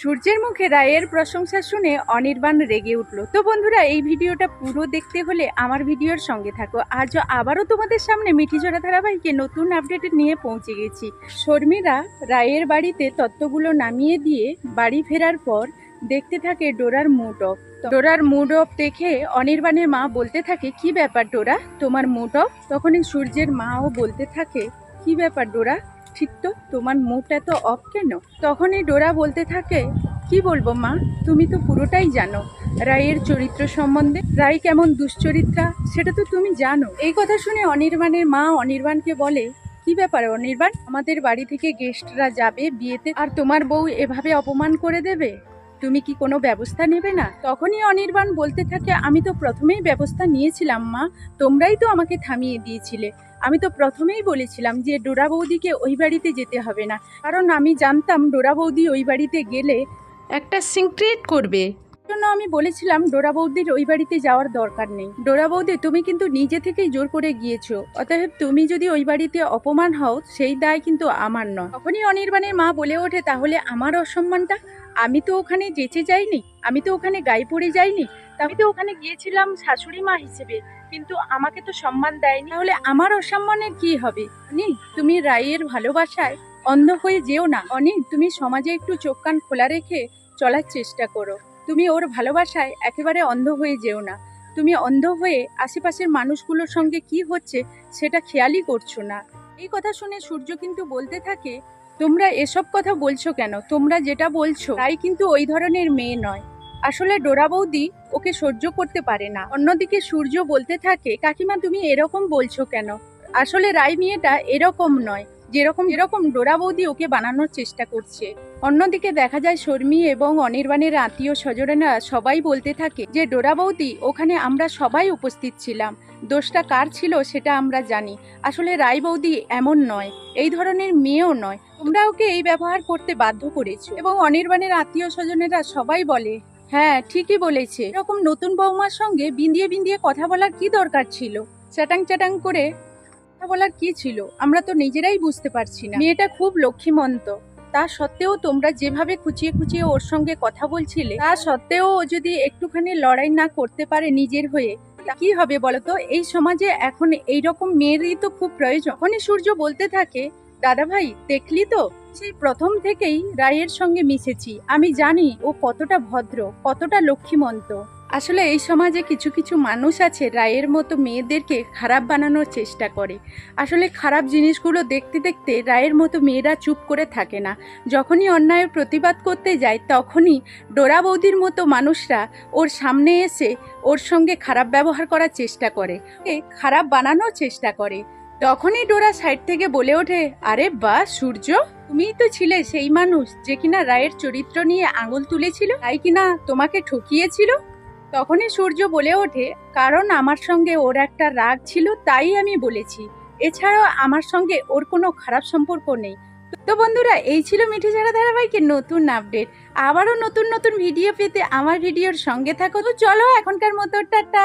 সূর্যের মুখে রায়ের প্রশংসা শুনে অনির্বাণ রেগে উঠল। তো বন্ধুরা, এই ভিডিওটা পুরো দেখতে হলে আমার ভিডিওর সঙ্গে থাকো। আজ আবারও তোমাদের সামনে মিঠিজোড়া ধারাবাহিকে নতুন আপডেট নিয়ে পৌঁছে গেছি। শর্মিরা রায়ের বাড়িতে তত্ত্বগুলো নামিয়ে দিয়ে বাড়ি ফেরার পর দেখতে থাকে ডোরার মুড অফ। ডোরার মুড অফ দেখে অনির্বাণের মা বলতে থাকে, কি ব্যাপার ডোরা? তোমার মুড অফ? তখনই সূর্যের মাও বলতে থাকে, কি ব্যাপার ডোরা? ঠিক তো? তোমার মুখটা এত অফ কেন? তখনই ডোরা বলতে থাকে, কি বলব মা? তুমি তো পুরোটাই জানো। রায়ের চরিত্র সম্বন্ধে? রায় কেমন দুশ্চরিত্রা? সেটা তো তুমি জানো। এই কথা শুনে অনির্বাণের মা অনির্বাণকে বলে, কি ব্যাপার অনির্বাণ? আমাদের বাড়ি থেকে গেস্টরা যাবে বিয়েতে, আর তোমার বউ এভাবে অপমান করে দেবে? তুমি কি কোনো ব্যবস্থা নেবে না? তখনই অনির্বাণ বলতে থাকে, আমি তো প্রথমেই ব্যবস্থা নিয়েছিলাম, মা। তোমরাই তো আমাকে থামিয়ে দিয়েছিলে। আমি তো প্রথমেই বলেছিলাম যে ডোরা বৌদিকে ওই বাড়িতে যেতে হবে না। কারণ আমি জানতাম ডোরা বৌদি ওই বাড়িতে গেলে একটা সিক্রেট করবে। জন্য আমি বলেছিলাম, ডোরা বৌদির ওই বাড়িতে যাওয়ার দরকার নেই। ডোরা বৌদি, তুমি কিন্তু নিজে থেকেই জোর করে গিয়েছো। অতএব তুমি যদি ওই বাড়িতে অপমান হও, সেই দায় কিন্তু আমার নয়। তখনই অনির্বাণের মা বলে ওঠে, তাহলে আমার অসম্মানটা? আমি তো ওখানে যেচে যাইনি, আমি তো ওখানে গায়ে পড়ে যাইনি। আমি তো ওখানে গিয়েছিলাম শাশুড়ি মা হিসেবে, কিন্তু আমাকে তো সম্মান দেয়নি। তাহলে আমার অসম্মানের কি হবে? অনি তুমি রায়ের ভালোবাসায় অন্ধ হয়ে যেও না। অনি তুমি সমাজে একটু চোখ কান খোলা রেখে চলার চেষ্টা করো। তুমি ওর ভালোবাসায় একেবারে অন্ধ হয়ে যেও না। তুমি অন্ধ হয়ে আশেপাশের মানুষগুলোর সঙ্গে কি হচ্ছে সেটা খেয়ালই করছ না। এই কথা শুনে সূর্য কিন্তু বলতে থাকে, তোমরা এসব কথা বলছো কেন? তোমরা যেটা বলছো, তাই কিন্তু ওই ধরনের মেয়ে নয়। আসলে ডোরা বৌদি ওকে সহ্য করতে পারে না। অন্যদিকে সূর্য বলতে থাকে, কাকিমা, তুমি এরকম বলছো কেন? আসলে রায় মেয়েটা এরকম নয়। যেরকম যেরকম ডোরা বৌদি ওকে বানানোর চেষ্টা করছে। অন্যদিকে দেখা যায় শর্মী এবং অনির্বাণের আত্মীয় স্বজনেরা সবাই বলতে থাকে যে, ডোরা বৌদি, ওখানে আমরা সবাই উপস্থিত ছিলাম। দোষটা কার ছিল সেটা আমরা জানি। আসলে রায় বৌদি এমন নয়। এই ধরনের মেয়েও নয়। তোমরা ওকে এই ব্যবহার করতে বাধ্য করেছ। এবং অনির্বাণের আত্মীয় স্বজনেরা সবাই বলে হ্যাঁ ঠিকই বলেছে। এরকম নতুন বৌমার সঙ্গে বিন্দিয়ে বিন্দিয়ে কথা বলার কি দরকার ছিল? চ্যাটাং চ্যাটাং করে বলার কি ছিল? আমরা তো নিজেরাই বুঝতে পারছি না। মেয়েটা খুব লক্ষ্মীমন্ত। তা সত্ত্বেও তোমরা যেভাবে খুঁচিয়ে খুঁচিয়ে ওর সঙ্গে কথা বলছিলে, তা সত্ত্বেও ও যদি একটুখানি লড়াই না করতে পারে নিজের হয়ে কি হবে বলতো? এই সমাজে এখন এই রকম মেয়েরই তো খুব প্রয়োজন। যখনই সূর্য বলতে থাকে দাদা ভাই দেখলি তো? সেই প্রথম থেকেই রায়ের সঙ্গে মিশেছি। আমি জানি ও কতটা ভদ্র, কতটা লক্ষ্মীমন্ত। আসলে এই সমাজে কিছু কিছু মানুষ আছে, রায়ের মতো মেয়েদেরকে খারাপ বানানোর চেষ্টা করে। আসলে খারাপ জিনিসগুলো দেখতে দেখতে রায়ের মতো মেয়েরা চুপ করে থাকে না। যখনই অন্যায়ের প্রতিবাদ করতে যায়, তখনই ডোরা বৌদির মতো মানুষরা ওর সামনে এসে ওর সঙ্গে খারাপ ব্যবহার করার চেষ্টা করে খারাপ বানানোর চেষ্টা করে। তখনই ডোরা সাইড থেকে বলে ওঠে, আরে বা সূর্য, তুমিই তো ছিলে সেই মানুষ যে কিনা রায়ের চরিত্র নিয়ে আঙুল তুলেছিল, তাই কিনা তোমাকে ঠকিয়েছিল? তখনই সূর্য বলে ওঠে, কারণ আমার সঙ্গে ওর একটা রাগ ছিল তাই আমি বলেছি। এছাড়াও আমার সঙ্গে ওর কোনো খারাপ সম্পর্ক নেই। তো বন্ধুরা, এই ছিল মিঠে ছাড়া ধারাবাহিকের নতুন আপডেট। আবারও নতুন নতুন ভিডিও পেতে আমার ভিডিওর সঙ্গে থাকো তো চলো এখনকার মতো, টাটা!